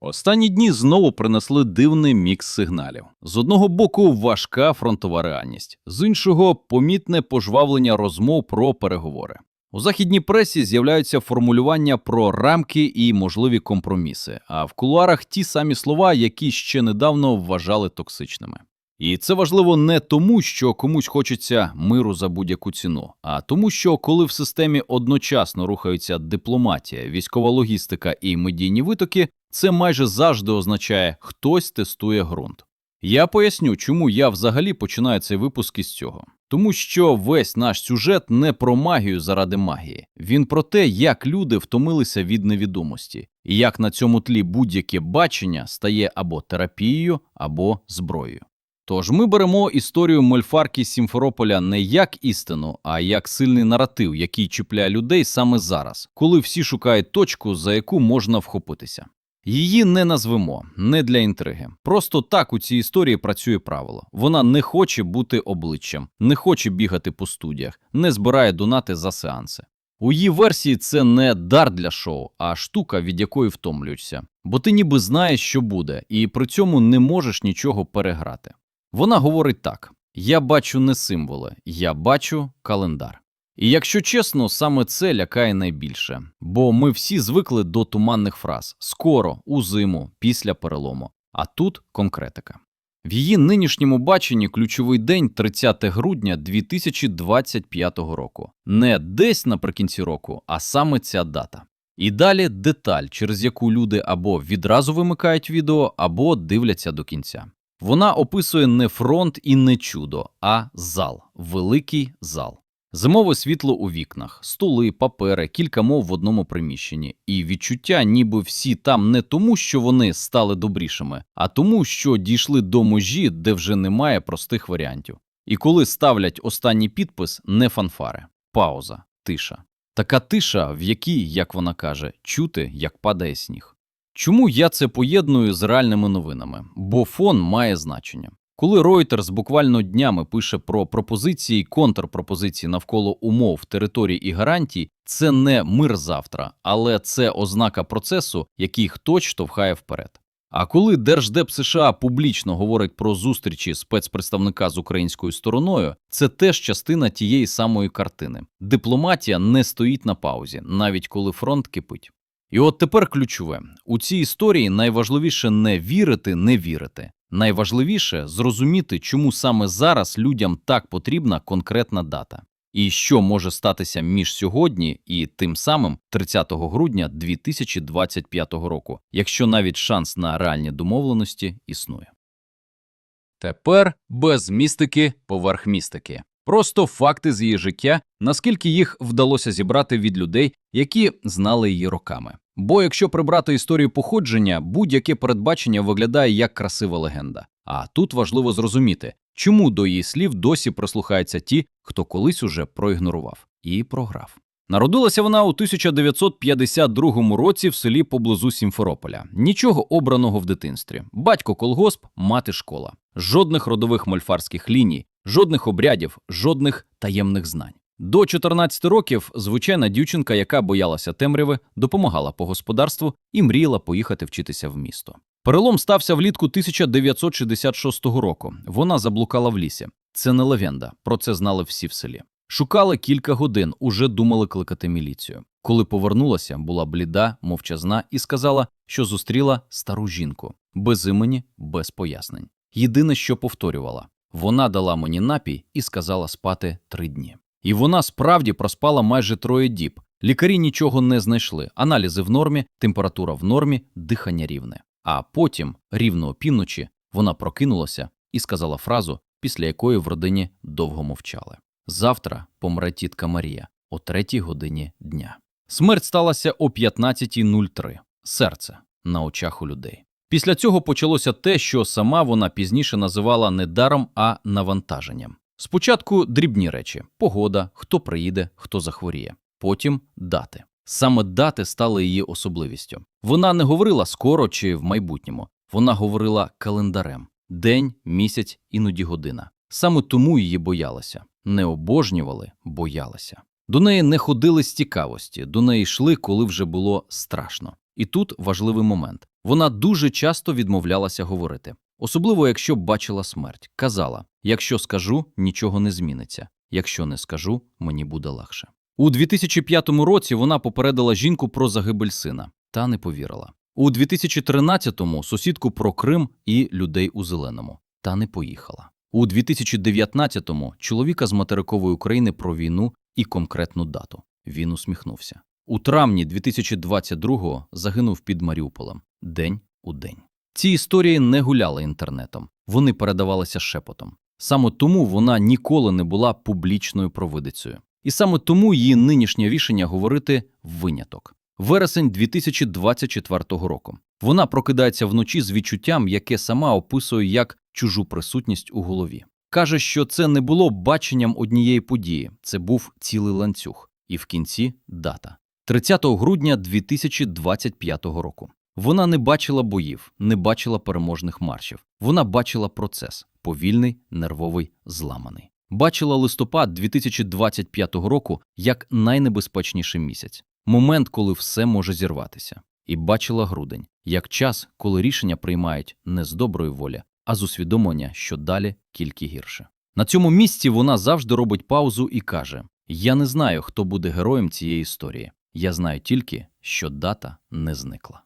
Останні дні знову принесли дивний мікс сигналів. З одного боку, важка фронтова реальність, з іншого помітне пожвавлення розмов про переговори. У західній пресі з'являються формулювання про рамки і можливі компроміси, а в кулуарах ті самі слова, які ще недавно вважали токсичними. І це важливо не тому, що комусь хочеться миру за будь-яку ціну, а тому, що коли в системі одночасно рухаються дипломатія, військова логістика і медійні витоки, це майже завжди означає хтось тестує ґрунт. Я поясню, чому я взагалі починаю цей випуск із цього. Тому що весь наш сюжет не про магію заради магії, він про те, як люди втомилися від невідомості, і як на цьому тлі будь-яке бачення стає або терапією, або зброєю. Тож ми беремо історію мольфарки Сімферополя не як істину, а як сильний наратив, який чіпляє людей саме зараз, коли всі шукають точку, за яку можна вхопитися. Її не назвемо, не для інтриги. Просто так у цій історії працює правило. Вона не хоче бути обличчям, не хоче бігати по студіях, не збирає донати за сеанси. У її версії це не дар для шоу, а штука, від якої втомлюєшся. Бо ти ніби знаєш, що буде, і при цьому не можеш нічого переграти. Вона говорить так: я бачу не символи, я бачу календар. І якщо чесно, саме це лякає найбільше, бо ми всі звикли до туманних фраз скоро, у зиму, після перелому. А тут конкретика. В її нинішньому баченні ключовий день 30 грудня 2025 року. Не десь наприкінці року, а саме ця дата. І далі деталь, через яку люди або відразу вимикають відео, або дивляться до кінця. Вона описує не фронт і не чудо, а зал, великий зал. Зимове світло у вікнах, стули, папери, кілька мов в одному приміщенні, і відчуття, ніби всі там не тому, що вони стали добрішими, а тому, що дійшли до межі, де вже немає простих варіантів. І коли ставлять останній підпис, не фанфари, пауза, тиша. Така тиша, в якій, як вона каже, чути, як падає сніг. Чому я це поєдную з реальними новинами? Бо фон має значення. Коли Reuters буквально днями пише про пропозиції контрпропозиції навколо умов, територій і гарантій, це не мир завтра, але це ознака процесу, який хтось штовхає вперед. А коли Держдеп США публічно говорить про зустрічі спецпредставника з українською стороною, це теж частина тієї самої картини. Дипломатія не стоїть на паузі, навіть коли фронт кипить. І от тепер ключове у цій історії найважливіше не вірити, не вірити. Найважливіше зрозуміти, чому саме зараз людям так потрібна конкретна дата, і що може статися між сьогодні і тим самим 30 грудня 2025 року, якщо навіть шанс на реальні домовленості існує. Тепер без містики поверх містики. Просто факти з її життя, наскільки їх вдалося зібрати від людей, які знали її роками. Бо якщо прибрати історію походження, будь-яке передбачення виглядає як красива легенда. А тут важливо зрозуміти, чому до її слів досі прислухаються ті, хто колись уже проігнорував і програв. Народилася вона у 1952 році в селі поблизу Сімферополя. Нічого обраного в дитинстві. Батько колгосп, мати школа. Жодних родових мольфарських ліній, жодних обрядів, жодних таємних знань. До 14 років звичайна дівчинка, яка боялася темряви, допомагала по господарству і мріяла поїхати вчитися в місто. Перелом стався влітку 1966 року. Вона заблукала в лісі. Це не легенда, про це знали всі в селі. Шукали кілька годин, уже думали кликати міліцію. Коли повернулася, була бліда, мовчазна і сказала, що зустріла стару жінку без імені, без пояснень. Єдине, що повторювала, вона дала мені напій і сказала спати три дні. І вона справді проспала майже троє діб. Лікарі нічого не знайшли. Аналізи в нормі, температура в нормі, дихання рівне. А потім, рівно опівночі, вона прокинулася і сказала фразу, після якої в родині довго мовчали. Завтра помре тітка Марія о третій годині дня. Смерть сталася о 15.03. Серце на очах у людей. Після цього почалося те, що сама вона пізніше називала не даром, а навантаженням. Спочатку дрібні речі: погода, хто приїде, хто захворіє. Потім дати. Саме дати стали її особливістю. Вона не говорила скоро чи в майбутньому, вона говорила календарем день, місяць, іноді година. Саме тому її боялися. Не обожнювали, боялися. До неї не ходили з цікавості, до неї йшли, коли вже було страшно. І тут важливий момент. Вона дуже часто відмовлялася говорити, особливо якщо бачила смерть. Казала: якщо скажу, нічого не зміниться. Якщо не скажу, мені буде легше. У 2005 році вона попередила жінку про загибель сина, та не повірила. У 2013-му сусідку про Крим і людей у зеленому, та не поїхала. У 2019-му чоловіка з материкової України про війну і конкретну дату. Він усміхнувся. У травні 2022-го загинув під Маріуполем день у день. Ці історії не гуляли інтернетом, вони передавалися шепотом. Саме тому вона ніколи не була публічною провидицею. І саме тому її нинішнє рішення говорити виняток. Вересень 2024 року. Вона прокидається вночі з відчуттям, яке сама описує як чужу присутність у голові. Каже, що це не було баченням однієї події, це був цілий ланцюг. І в кінці дата 30 грудня 2025 року. Вона не бачила боїв, не бачила переможних маршів. Вона бачила процес повільний, нервовий, зламаний. Бачила листопад 2025 року як найнебезпечніший місяць, момент, коли все може зірватися. І бачила грудень як час, коли рішення приймають не з доброї волі, а з усвідомлення, що далі тільки гірше. На цьому місці вона завжди робить паузу і каже: Я не знаю, хто буде героєм цієї історії. Я знаю тільки, що дата не зникла.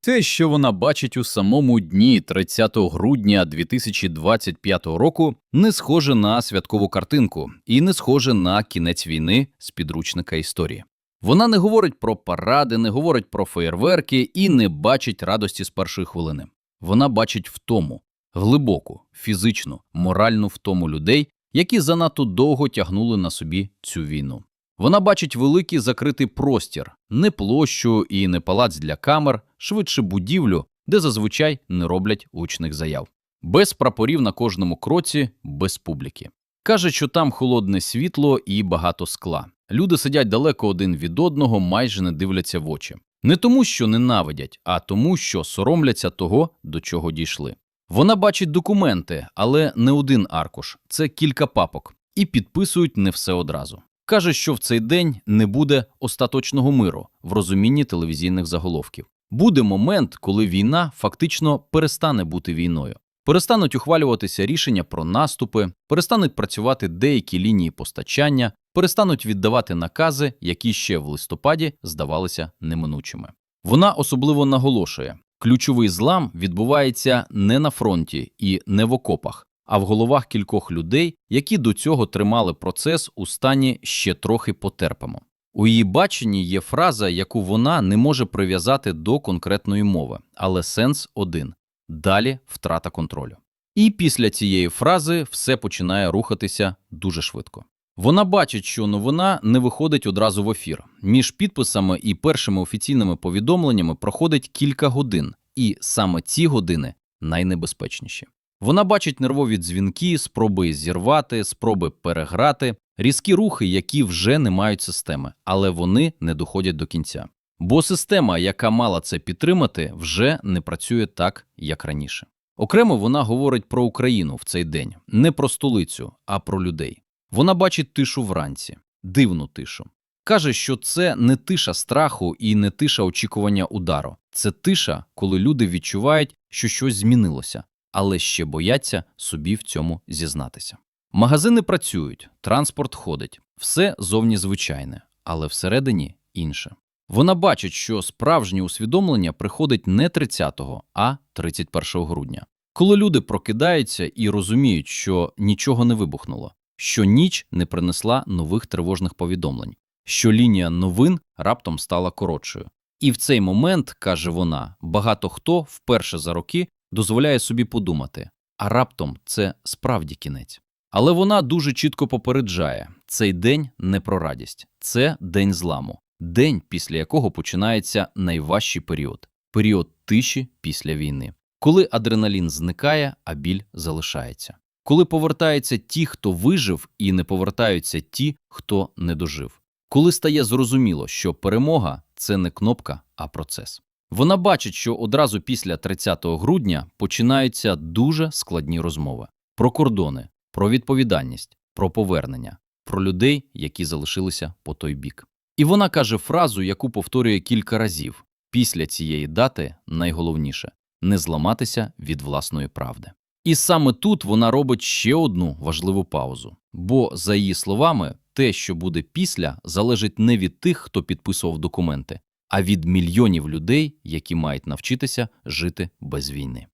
Те, що вона бачить у самому дні 30 грудня 2025 року, не схоже на святкову картинку і не схоже на кінець війни з підручника історії. Вона не говорить про паради, не говорить про феєрверки і не бачить радості з першої хвилини. Вона бачить втому, глибоку, фізичну, моральну втому людей, які занадто довго тягнули на собі цю війну. Вона бачить великий закритий простір, не площу і не палац для камер, швидше будівлю, де зазвичай не роблять гучних заяв. Без прапорів на кожному кроці, без публіки. Каже, що там холодне світло і багато скла. Люди сидять далеко один від одного, майже не дивляться в очі. Не тому, що ненавидять, а тому, що соромляться того, до чого дійшли. Вона бачить документи, але не один аркуш, це кілька папок, і підписують не все одразу. Каже, що в цей день не буде остаточного миру в розумінні телевізійних заголовків. Буде момент, коли війна фактично перестане бути війною. Перестануть ухвалюватися рішення про наступи, перестануть працювати деякі лінії постачання, перестануть віддавати накази, які ще в листопаді здавалися неминучими. Вона особливо наголошує: ключовий злам відбувається не на фронті і не в окопах, а в головах кількох людей, які до цього тримали процес у стані ще трохи потерпимо. У її баченні є фраза, яку вона не може прив'язати до конкретної мови, але сенс один далі втрата контролю. І після цієї фрази все починає рухатися дуже швидко. Вона бачить, що новина не виходить одразу в ефір. Між підписами і першими офіційними повідомленнями проходить кілька годин, і саме ці години найнебезпечніші. Вона бачить нервові дзвінки, спроби зірвати, спроби переграти, різкі рухи, які вже не мають системи, але вони не доходять до кінця. Бо система, яка мала це підтримати, вже не працює так, як раніше. Окремо вона говорить про Україну в цей день, не про столицю, а про людей. Вона бачить тишу вранці, дивну тишу. Каже, що це не тиша страху і не тиша очікування удару. Це тиша, коли люди відчувають, що щось змінилося, але ще бояться собі в цьому зізнатися. Магазини працюють, транспорт ходить, все зовні звичайне, але всередині інше. Вона бачить, що справжнє усвідомлення приходить не 30-го, а 31 грудня, коли люди прокидаються і розуміють, що нічого не вибухнуло, що ніч не принесла нових тривожних повідомлень, що лінія новин раптом стала коротшою. І в цей момент, каже вона, багато хто вперше за роки дозволяє собі подумати, а раптом це справді кінець. Але вона дуже чітко попереджає: цей день не про радість, це день зламу, день, після якого починається найважчий період період тиші після війни, коли адреналін зникає, а біль залишається, коли повертаються ті, хто вижив, і не повертаються ті, хто не дожив, коли стає зрозуміло, що перемога це не кнопка, а процес. Вона бачить, що одразу після 30 грудня починаються дуже складні розмови про кордони, про відповідальність, про повернення, про людей, які залишилися по той бік. І вона каже фразу, яку повторює кілька разів. Після цієї дати найголовніше не зламатися від власної правди. І саме тут вона робить ще одну важливу паузу. Бо, за її словами, те, що буде після, залежить не від тих, хто підписував документи, а від мільйонів людей, які мають навчитися жити без війни.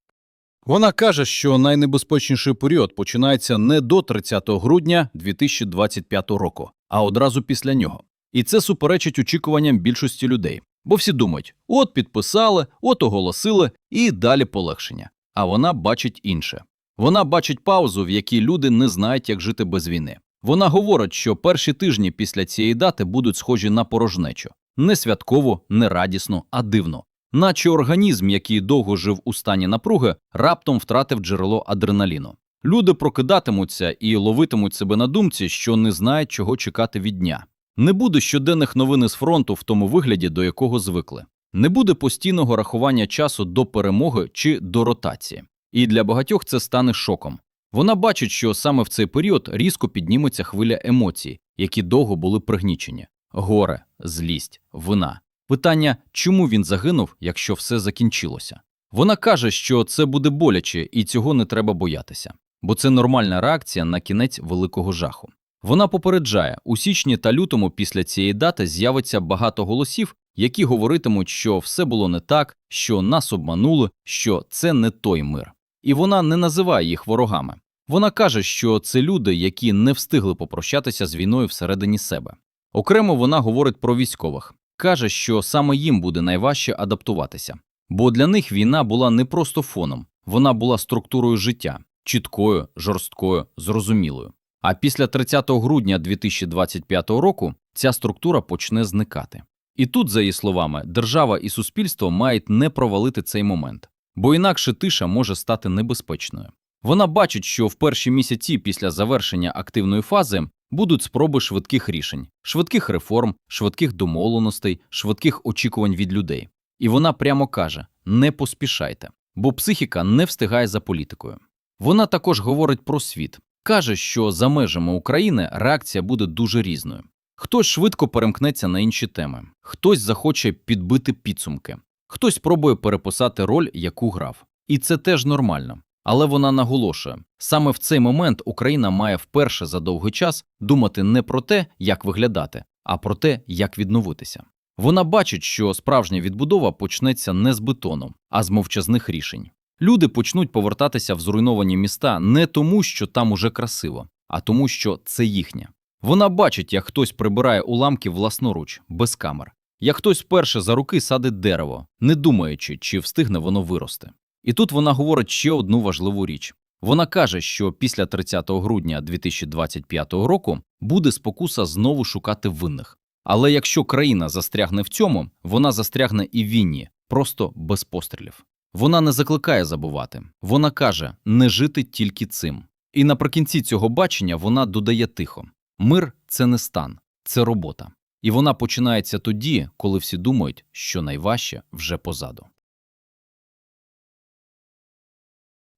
Вона каже, що найнебезпечніший період починається не до 30 грудня 2025 року, а одразу після нього. І це суперечить очікуванням більшості людей. Бо всі думають: от підписали, от оголосили, і далі полегшення. А вона бачить інше. Вона бачить паузу, в якій люди не знають, як жити без війни. Вона говорить, що перші тижні після цієї дати будуть схожі на порожнечу не святково, не радісно, а дивно. Наче організм, який довго жив у стані напруги, раптом втратив джерело адреналіну. Люди прокидатимуться і ловитимуть себе на думці, що не знають, чого чекати від дня. Не буде щоденних новин із фронту в тому вигляді, до якого звикли. Не буде постійного рахування часу до перемоги чи до ротації. І для багатьох це стане шоком. Вона бачить, що саме в цей період різко підніметься хвиля емоцій, які довго були пригнічені: горе, злість, вина. Питання, чому він загинув, якщо все закінчилося. Вона каже, що це буде боляче і цього не треба боятися, бо це нормальна реакція на кінець великого жаху. Вона попереджає, у січні та лютому після цієї дати з'явиться багато голосів, які говоритимуть, що все було не так, що нас обманули, що це не той мир. І вона не називає їх ворогами. Вона каже, що це люди, які не встигли попрощатися з війною всередині себе. Окремо вона говорить про військових, каже, що саме їм буде найважче адаптуватися, бо для них війна була не просто фоном, вона була структурою життя, чіткою, жорсткою, зрозумілою. А після 30 грудня 2025 року ця структура почне зникати. І тут, за її словами, держава і суспільство мають не провалити цей момент, бо інакше тиша може стати небезпечною. Вона бачить, що в перші місяці після завершення активної фази будуть спроби швидких рішень, швидких реформ, швидких домовленостей, швидких очікувань від людей. І вона прямо каже: не поспішайте, бо психіка не встигає за політикою. Вона також говорить про світ, каже, що за межами України реакція буде дуже різною. Хтось швидко перемкнеться на інші теми, хтось захоче підбити підсумки, хтось спробує переписати роль, яку грав. І це теж нормально. Але вона наголошує, саме в цей момент Україна має вперше за довгий час думати не про те, як виглядати, а про те, як відновитися. Вона бачить, що справжня відбудова почнеться не з бетону, а з мовчазних рішень. Люди почнуть повертатися в зруйновані міста не тому, що там уже красиво, а тому, що це їхнє. Вона бачить, як хтось прибирає уламки власноруч, без камер, як хтось вперше за руки садить дерево, не думаючи, чи встигне воно вирости. І тут вона говорить ще одну важливу річ. Вона каже, що після 30 грудня 2025 року буде спокуса знову шукати винних. Але якщо країна застрягне в цьому, вона застрягне і в війні, просто без пострілів. Вона не закликає забувати, вона каже не жити тільки цим. І наприкінці цього бачення вона додає тихо: мир це не стан, це робота. І вона починається тоді, коли всі думають, що найважче вже позаду.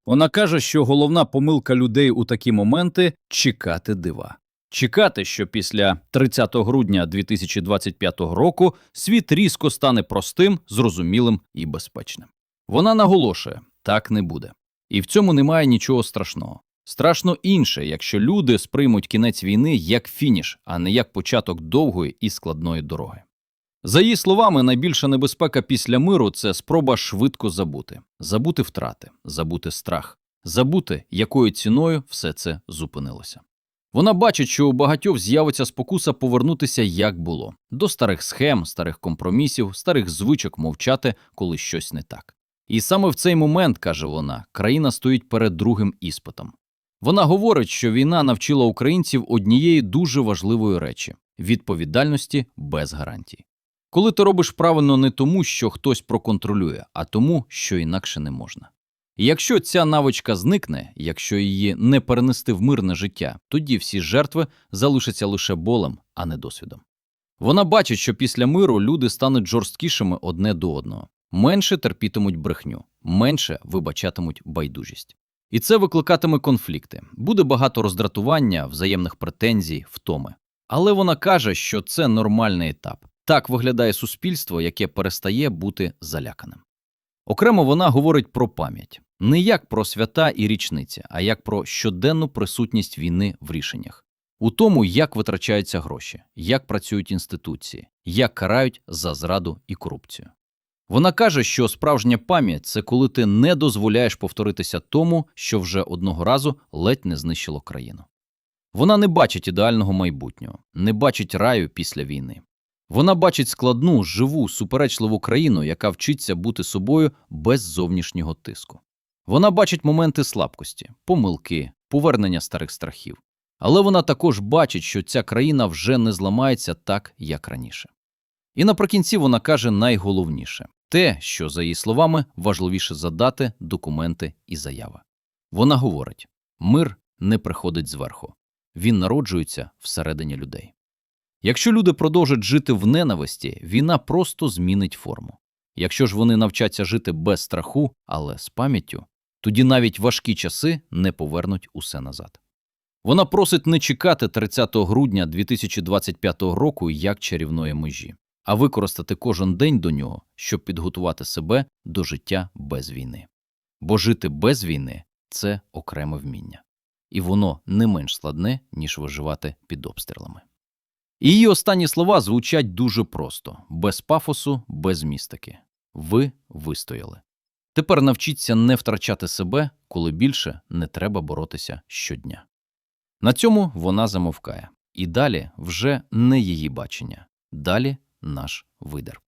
Вона каже, що головна помилка людей у такі моменти чекати дива. Чекати, що після 30 грудня 2025 року світ різко стане простим, зрозумілим і безпечним. Вона наголошує, так не буде. І в цьому немає нічого страшного. Страшно інше, якщо люди сприймуть кінець війни як фініш, а не як початок довгої і складної дороги. За її словами, найбільша небезпека після миру це спроба швидко забути, забути втрати, забути страх, забути, якою ціною все це зупинилося. Вона бачить, що у багатьох з'явиться спокуса повернутися як було, до старих схем, старих компромісів, старих звичок мовчати, коли щось не так. І саме в цей момент, каже вона, країна стоїть перед другим іспитом. Вона говорить, що війна навчила українців однієї дуже важливої речі відповідальності без гарантій. Коли ти робиш правильно не тому, що хтось проконтролює, а тому, що інакше не можна. Якщо ця навичка зникне, якщо її не перенести в мирне життя, тоді всі жертви залишаться лише болем, а не досвідом. Вона бачить, що після миру люди стануть жорсткішими одне до одного, менше терпітимуть брехню, менше вибачатимуть байдужість. І це викликатиме конфлікти, буде багато роздратування, взаємних претензій, втоми. Але вона каже, що це нормальний етап. Так виглядає суспільство, яке перестає бути заляканим. Окремо вона говорить про пам'ять не як про свята і річниці, а як про щоденну присутність війни в рішеннях, у тому, як витрачаються гроші, як працюють інституції, як карають за зраду і корупцію. Вона каже, що справжня пам'ять це коли ти не дозволяєш повторитися тому, що вже одного разу ледь не знищило країну. Вона не бачить ідеального майбутнього, не бачить раю після війни. Вона бачить складну, живу, суперечливу країну, яка вчиться бути собою без зовнішнього тиску. Вона бачить моменти слабкості, помилки, повернення старих страхів. Але вона також бачить, що ця країна вже не зламається так, як раніше. І наприкінці вона каже найголовніше те, що, за її словами, важливіше за дати, документи і заяви. Вона говорить мир не приходить зверху, він народжується всередині людей. Якщо люди продовжать жити в ненависті, війна просто змінить форму. Якщо ж вони навчаться жити без страху, але з пам'яттю, тоді навіть важкі часи не повернуть усе назад. Вона просить не чекати 30 грудня 2025 року як чарівної межі, а використати кожен день до нього, щоб підготувати себе до життя без війни. Бо жити без війни це окреме вміння, і воно не менш складне, ніж виживати під обстрілами. І її останні слова звучать дуже просто, без пафосу, без містики. Ви вистояли. Тепер навчіться не втрачати себе, коли більше не треба боротися щодня. На цьому вона замовкає. І далі вже не її бачення, далі наш видер.